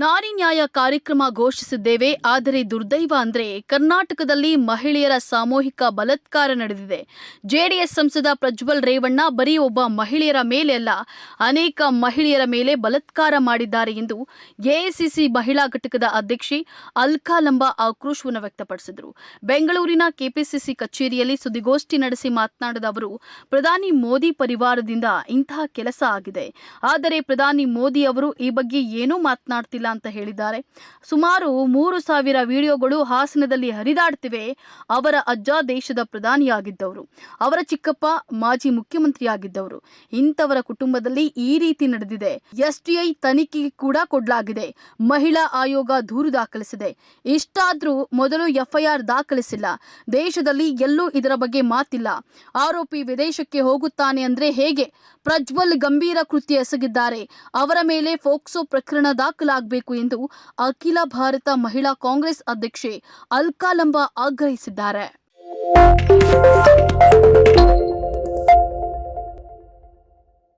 ನಾರಿ ನ್ಯಾಯ ಕಾರ್ಯಕ್ರಮ ಘೋಷಿಸಿದ್ದೇವೆ, ಆದರೆ ದುರ್ದೈವ ಅಂದ್ರೆ ಕರ್ನಾಟಕದಲ್ಲಿ ಮಹಿಳೆಯರ ಸಾಮೂಹಿಕ ಬಲತ್ಕಾರ ನಡೆದಿದೆ. ಜೆಡಿಎಸ್ ಸಂಸದ ಪ್ರಜ್ವಲ್ ರೇವಣ್ಣ ಬರೀ ಒಬ್ಬ ಮಹಿಳೆಯರ ಮೇಲೆ ಅಲ್ಲ, ಅನೇಕ ಮಹಿಳೆಯರ ಮೇಲೆ ಬಲಾತ್ಕಾರ ಮಾಡಿದ್ದಾರೆ ಎಂದು ಎಐಸಿಸಿ ಮಹಿಳಾ ಘಟಕದ ಅಧ್ಯಕ್ಷೆ ಅಲ್ಕಾ ಲಂಬಾ ಆಕ್ರೋಶವನ್ನು ವ್ಯಕ್ತಪಡಿಸಿದರು. ಬೆಂಗಳೂರಿನ ಕೆಪಿಸಿಸಿ ಕಚೇರಿಯಲ್ಲಿ ಸುದ್ದಿಗೋಷ್ಠಿ ನಡೆಸಿ ಮಾತನಾಡಿದ ಅವರು, ಪ್ರಧಾನಿ ಮೋದಿ ಪರಿವಾರದಿಂದ ಇಂತಹ ಕೆಲಸ ಆಗಿದೆ. ಆದರೆ ಪ್ರಧಾನಿ ಮೋದಿ ಅವರು ಈ ಬಗ್ಗೆ ಏನೂ ಮಾತನಾಡ್ತಿಲ್ಲ. ಅಂತ ಹೇಳಿದ್ದಾರೆ. ಸುಮಾರು ಮೂರು ಸಾವಿರ ವಿಡಿಯೋಗಳು ಹಾಸನದಲ್ಲಿ ಹರಿದಾಡ್ತಿವೆ. ಅವರ ಅಜ್ಜ ದೇಶದ ಪ್ರಧಾನಿಯಾಗಿದ್ದವರು. ಅವರ ಚಿಕ್ಕಪ್ಪ ಮಾಜಿ ಮುಖ್ಯಮಂತ್ರಿಯಾಗಿದ್ದವರು. ಇಂಥವರ ಕುಟುಂಬದಲ್ಲಿ ಈ ರೀತಿ ನಡೆದಿದೆ. ಎಸ್ಟಿಐ ತನಿಖೆಗೆ ಕೂಡ ಕೊಡಲಾಗಿದೆ. ಮಹಿಳಾ ಆಯೋಗ ದೂರು ದಾಖಲಿಸಿದೆ. ಇಷ್ಟಾದ್ರೂ ಮೊದಲು ಎಫ್ಐಆರ್ ದಾಖಲಿಸಿಲ್ಲ. ದೇಶದಲ್ಲಿ ಎಲ್ಲೂ ಇದರ ಬಗ್ಗೆ ಮಾತಿಲ್ಲ. ಆರೋಪಿ ವಿದೇಶಕ್ಕೆ ಹೋಗುತ್ತಾನೆ ಅಂದ್ರೆ ಹೇಗೆ? ಪ್ರಜ್ವಲ್ ಗಂಭೀರ ಕೃತಿ ಎಸಗಿದ್ದಾರೆ. ಅವರ ಮೇಲೆ ಫೋಕ್ಸೋ ಪ್ರಕರಣ ದಾಖಲಾಗಬೇಕು ಎಂದು ಅಖಿಲ ಭಾರತ ಮಹಿಳಾ ಕಾಂಗ್ರೆಸ್ ಅಧ್ಯಕ್ಷೆ ಅಲ್ಕಾ ಲಂಬಾ ಆಗ್ರಹಿಸಿದ್ದಾರೆ.